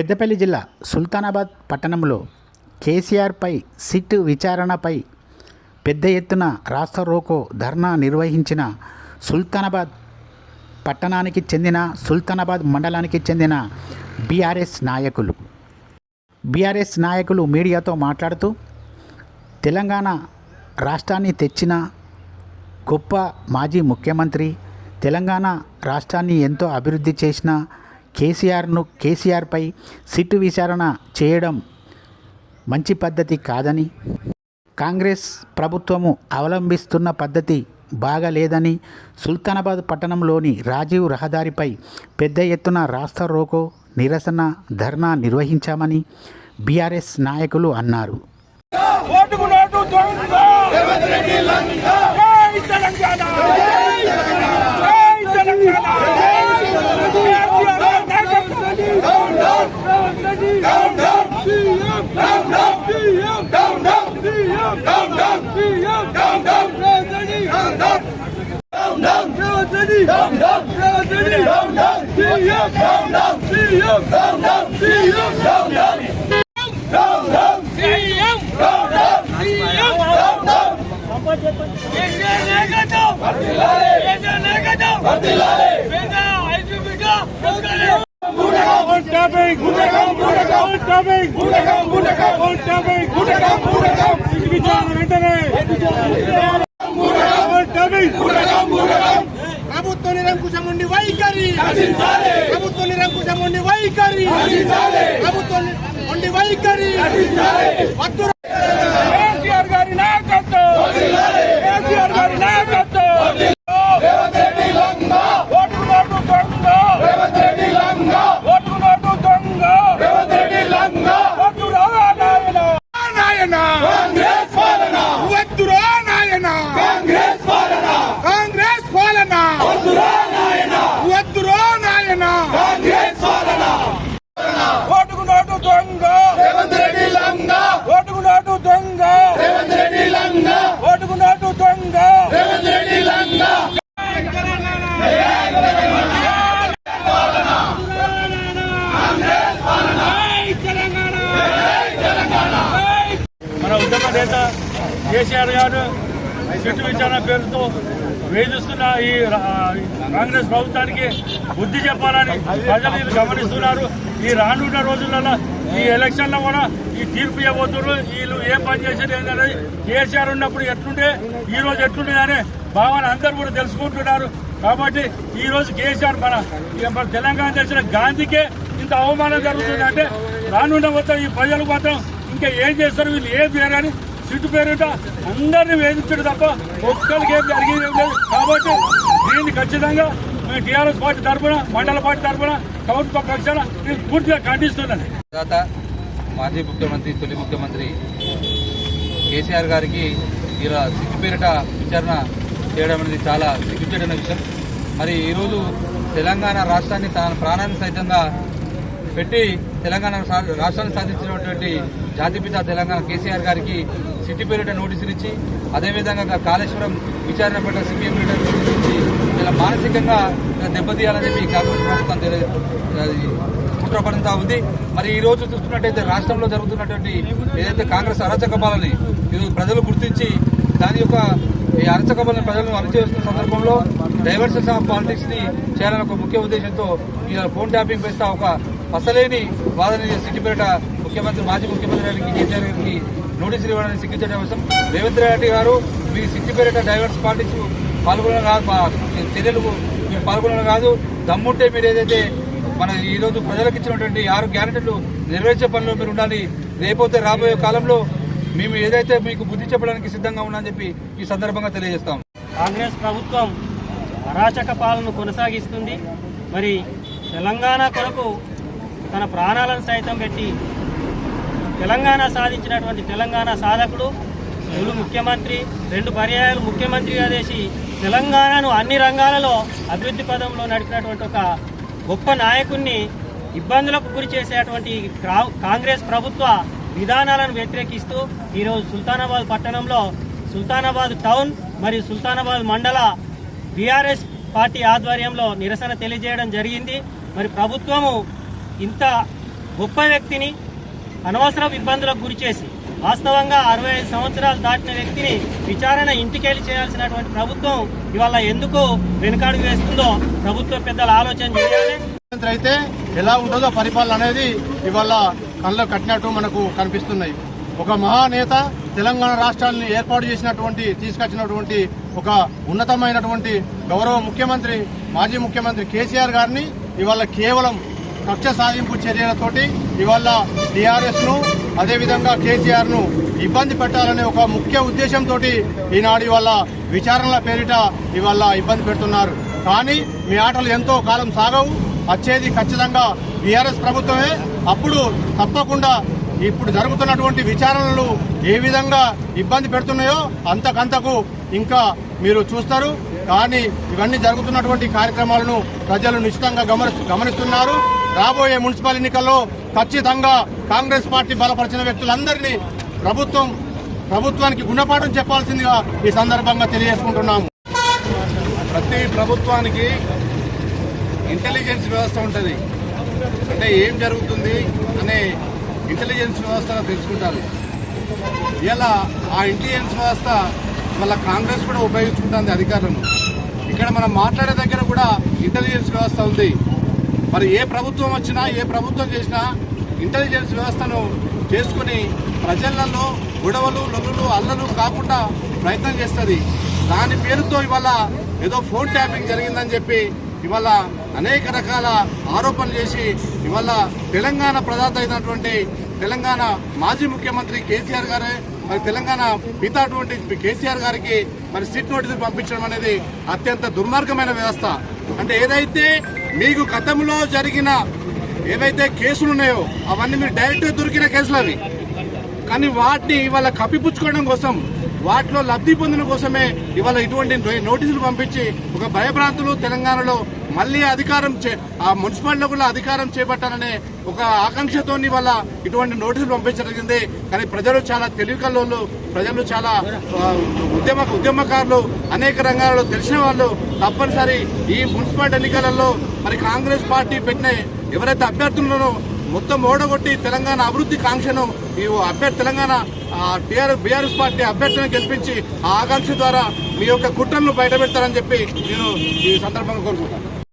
పెద్దపల్లి జిల్లా సుల్తానాబాద్ పట్టణంలో కేసీఆర్పై సిట్ విచారణపై పెద్ద ఎత్తున రాస్తా రోకో ధర్నా నిర్వహించిన సుల్తానాబాద్ పట్టణానికి చెందిన సుల్తానాబాద్ మండలానికి చెందిన బీఆర్ఎస్ నాయకులు. బీఆర్ఎస్ నాయకులు మీడియాతో మాట్లాడుతూ తెలంగాణ రాష్ట్రాన్ని తెచ్చిన గొప్ప మాజీ ముఖ్యమంత్రి తెలంగాణ రాష్ట్రాన్ని ఎంతో అభివృద్ధి చేసిన కేసీఆర్ను కేసీఆర్పై సిట్టు విచారణ చేయడం మంచి పద్ధతి కాదని కాంగ్రెస్ ప్రభుత్వము అవలంబిస్తున్న పద్ధతి బాగలేదని సుల్తానాబాద్ పట్టణంలోని రాజీవ్ రహదారిపై పెద్ద ఎత్తున రాస్తా రోకో నిరసన ధర్నా నిర్వహించామని బీఆర్ఎస్ నాయకులు అన్నారు. తెలంగాణ! వెంటనే ప్రభుత్వ నిరంకుశం ఉండి వైఖరి ప్రభుత్వ నిరంకుశం ఉండి వైఖరి ప్రభుత్వ ఉండి వైఖరి. కేసీఆర్ గారు సిట్టు విచారణ పేరుతో వేధిస్తున్న ఈ కాంగ్రెస్ ప్రభుత్వానికి బుద్ధి చెప్పాలని ప్రజలు ఇది గమనిస్తున్నారు. ఈ రానున్న రోజులలో ఈ ఎలక్షన్లో కూడా ఈ తీర్పు ఇవ్వబోతున్నారు. వీళ్ళు ఏం పని చేసేది ఏంటనేది కేసీఆర్ ఉన్నప్పుడు ఎట్లుండే ఈ రోజు ఎట్లుండే అనే భావన అందరూ కూడా తెలుసుకుంటున్నారు. కాబట్టి ఈ రోజు కేసీఆర్ మన మన తెలంగాణ తెచ్చిన గాంధీకే ఇంత అవమానం జరుగుతుందంటే రానున్న మొత్తం ఈ ప్రజలు మాత్రం ఇంకా ఏం చేస్తారు? వీళ్ళు ఏం చేయరని సిట్టు పేరుట అందరిని వేధించడం తప్ప ఒక్కరికి ఏం జరిగేది ఏం లేదు. కాబట్టి దీన్ని ఖచ్చితంగా మేము టీఆర్ఎస్ పార్టీ తరఫున మండల పార్టీ తరఫున ప్రభుత్వ పక్షాన నేను పూర్తిగా ఖండిస్తున్నాను. తర్వాత మాజీ ముఖ్యమంత్రి తొలి ముఖ్యమంత్రి కేసీఆర్ గారికి ఇలా సిగ్గుపేరిట విచారణ చేయడం అనేది చాలా సిగ్గుచేటైన విషయం. మరి ఈరోజు తెలంగాణ రాష్ట్రాన్ని తన ప్రాణాన్ని సైతంగా పెట్టి తెలంగాణ రాష్ట్రాన్ని సాధించినటువంటి జాతిపిత తెలంగాణ కేసీఆర్ గారికి సిటీ పేరిట నోటీసులు ఇచ్చి అదేవిధంగా కాళేశ్వరం విచారణ పట్ల సిపిఎం పేరిట నోటీసులు ఇచ్చి ఇలా మానసికంగా దెబ్బతీయాలని చెప్పి కాంగ్రెస్ ప్రభుత్వం కుట్రపడంతా ఉంది. మరి ఈ రోజు చూస్తున్నట్టయితే రాష్ట్రంలో జరుగుతున్నటువంటి ఏదైతే కాంగ్రెస్ అరాచక పాలని ఈరోజు ప్రజలు గుర్తించి దాని యొక్క ఈ అరాచక పాలన ప్రజలను అణచివేస్తున్న సందర్భంలో డైవర్సెస్ ఆఫ్ పాలిటిక్స్ని చేయాలని ఒక ముఖ్య ఉద్దేశంతో ఈ ఫోన్ ట్యాపింగ్ వేస్తా ఒక అసలేని వాదన సిద్దిపేట ముఖ్యమంత్రి మాజీ ముఖ్యమంత్రి గారికి కేసీఆర్ గారికి నోటీసులు ఇవ్వడానికి సిగ్గించడం అవసరం. రేవంత్ రెడ్డి గారు మీ సిద్దిపేట డైవర్స్ పార్టీస్ పాల్గొనడం కాదు చర్యలు మీరు పాల్గొనడం కాదు. దమ్ముంటే మీరు ఏదైతే మన ఈరోజు ప్రజలకు ఇచ్చినటువంటి ఆరు గ్యారెంటీలు నెరవేర్చే పనిలో మీరు ఉండాలి. రేపోతే రాబోయే కాలంలో మేము ఏదైతే మీకు బుద్ధి చెప్పడానికి సిద్ధంగా ఉన్నామని చెప్పి ఈ సందర్భంగా తెలియజేస్తాం. కాంగ్రెస్ ప్రభుత్వం అరాచక పాలన కొనసాగిస్తుంది. మరి తెలంగాణ కొరకు తన ప్రాణాలను సైతం పెట్టి తెలంగాణ సాధించినటువంటి తెలంగాణ సాధకుడు తొలి ముఖ్యమంత్రి రెండు పర్యాయాలు ముఖ్యమంత్రిగా చేసి తెలంగాణను అన్ని రంగాలలో అభివృద్ధి పదంలో నడిపినటువంటి ఒక గొప్ప నాయకుణ్ణి ఇబ్బందులకు గురి చేసేటువంటి కాంగ్రెస్ ప్రభుత్వ విధానాలను వ్యతిరేకిస్తూ ఈరోజు సుల్తానాబాద్ పట్టణంలో సుల్తానాబాద్ టౌన్ మరియు సుల్తానాబాద్ మండల బీఆర్ఎస్ పార్టీ ఆధ్వర్యంలో నిరసన తెలియజేయడం జరిగింది. మరి ప్రభుత్వము ఇంత గొప్ప వ్యక్తిని అనవసర ఇబ్బందులకు గురి చేసి వాస్తవంగా అరవై ఐదు సంవత్సరాలు దాటిన వ్యక్తిని విచారణ ఇంటికెళ్ళి చేయాల్సినటువంటి ప్రభుత్వం ఇవాళ ఎందుకు వెనుకాడుగు వేస్తుందో ప్రభుత్వ పెద్దలు ఆలోచన చేయాలి. అయితే ఎలా ఉంటుందో పరిపాలన అనేది ఇవాళ కళ్ళలో కట్టినట్టు మనకు కనిపిస్తున్నాయి. ఒక మహానేత తెలంగాణ రాష్ట్రాన్ని ఏర్పాటు చేసినటువంటి తీసుకొచ్చినటువంటి ఒక ఉన్నతమైనటువంటి గౌరవ ముఖ్యమంత్రి మాజీ ముఖ్యమంత్రి కేసీఆర్ గారిని ఇవాళ కేవలం కక్ష సాధింపు చర్యలతోటి ఇవాళ టీఆర్ఎస్ను అదేవిధంగా కేసీఆర్ను ఇబ్బంది పెట్టాలనే ఒక ముఖ్య ఉద్దేశంతో ఈనాడు ఇవాళ విచారణల పేరిట ఇవాళ ఇబ్బంది పెడుతున్నారు. కానీ మీ ఆటలు ఎంతో కాలం సాగవు వచ్చేది ఖచ్చితంగా బీఆర్ఎస్ ప్రభుత్వమే. అప్పుడు తప్పకుండా ఇప్పుడు జరుగుతున్నటువంటి విచారణలు ఏ విధంగా ఇబ్బంది పెడుతున్నాయో అంతకంతకు ఇంకా మీరు చూస్తారు. కానీ ఇవన్నీ జరుగుతున్నటువంటి కార్యక్రమాలను ప్రజలు నిశ్చితంగా గమని గమనిస్తున్నారు. రాబోయే మున్సిపల్ ఎన్నికల్లో ఖచ్చితంగా కాంగ్రెస్ పార్టీ బలపరిచిన వ్యక్తులందరినీ ప్రభుత్వం ప్రభుత్వానికి గుణపాఠం చెప్పాల్సిందిగా ఈ సందర్భంగా తెలియజేసుకుంటున్నాము. ప్రతి ప్రభుత్వానికి ఇంటెలిజెన్స్ వ్యవస్థ ఉంటుంది. అంటే ఏం జరుగుతుంది అనే ఇంటెలిజెన్స్ వ్యవస్థగా తెలుసుకుంటారు. ఇలా ఆ ఇంటెలిజెన్స్ వ్యవస్థ మళ్ళీ కాంగ్రెస్ కూడా ఉపయోగించుకుంటుంది అధికారులను ఇక్కడ మనం మాట్లాడే దగ్గర కూడా ఇంటెలిజెన్స్ వ్యవస్థ ఉంది. మరి ఏ ప్రభుత్వం వచ్చినా ఏ ప్రభుత్వం చేసినా ఇంటెలిజెన్స్ వ్యవస్థను చేసుకుని ప్రజలలో గొడవలు లొల్లులు అల్లలు కాకుండా ప్రయత్నం చేస్తుంది. దాని పేరుతో ఇవాళ ఏదో ఫోన్ ట్యాపింగ్ జరిగిందని చెప్పి ఇవాళ అనేక రకాల ఆరోపణలు చేసి ఇవాళ తెలంగాణ ప్రదాత అయినటువంటి తెలంగాణ మాజీ ముఖ్యమంత్రి కేసీఆర్ గారే మరి తెలంగాణ మిగతా అటువంటి కేసీఆర్ గారికి మరి సిట్ నోటీసులు పంపించడం అనేది అత్యంత దుర్మార్గమైన వ్యవస్థ. అంటే ఏదైతే మీకు గతంలో జరిగిన ఏవైతే కేసులు ఉన్నాయో అవన్నీ మీరు డైరెక్ట్గా దొరికిన కేసులు అవి. కానీ వాటిని ఇవాళ కప్పిపుచ్చుకోవడం కోసం వాటిలో లబ్ధి పొందిన కోసమే ఇవాళ ఇటువంటి నోటీసులు పంపించి ఒక భయభ్రాంతులు తెలంగాణలో మళ్ళీ అధికారం చే ఆ మున్సిపాలిటీలో కూడా అధికారం చేపట్టాలనే ఒక ఆకాంక్షతో ఇవాళ ఇటువంటి నోటీసులు పంపించడం జరిగింది. కానీ ప్రజలు చాలా తెలివికల్లోళ్ళు ప్రజలు చాలా ఉద్యమ ఉద్యమకారులు అనేక రంగాల్లో తెలిసిన వాళ్ళు తప్పనిసరి ఈ మున్సిపాలిటీ ఎన్నికలలో మరి కాంగ్రెస్ పార్టీ పెట్టిన ఎవరైతే అభ్యర్థులను మొత్తం ఓడగొట్టి తెలంగాణ అభివృద్ధి కాంక్షను ఈ అభ్యర్థి తెలంగాణ టీఆర్ బీఆర్ఎస్ పార్టీ అభ్యర్థులను గెలిపించి ఆ ఆకాంక్ష ద్వారా మీ యొక్క కుట్రలను బయటపెడతారని చెప్పి నేను ఈ సందర్భంగా కోరుకుంటాను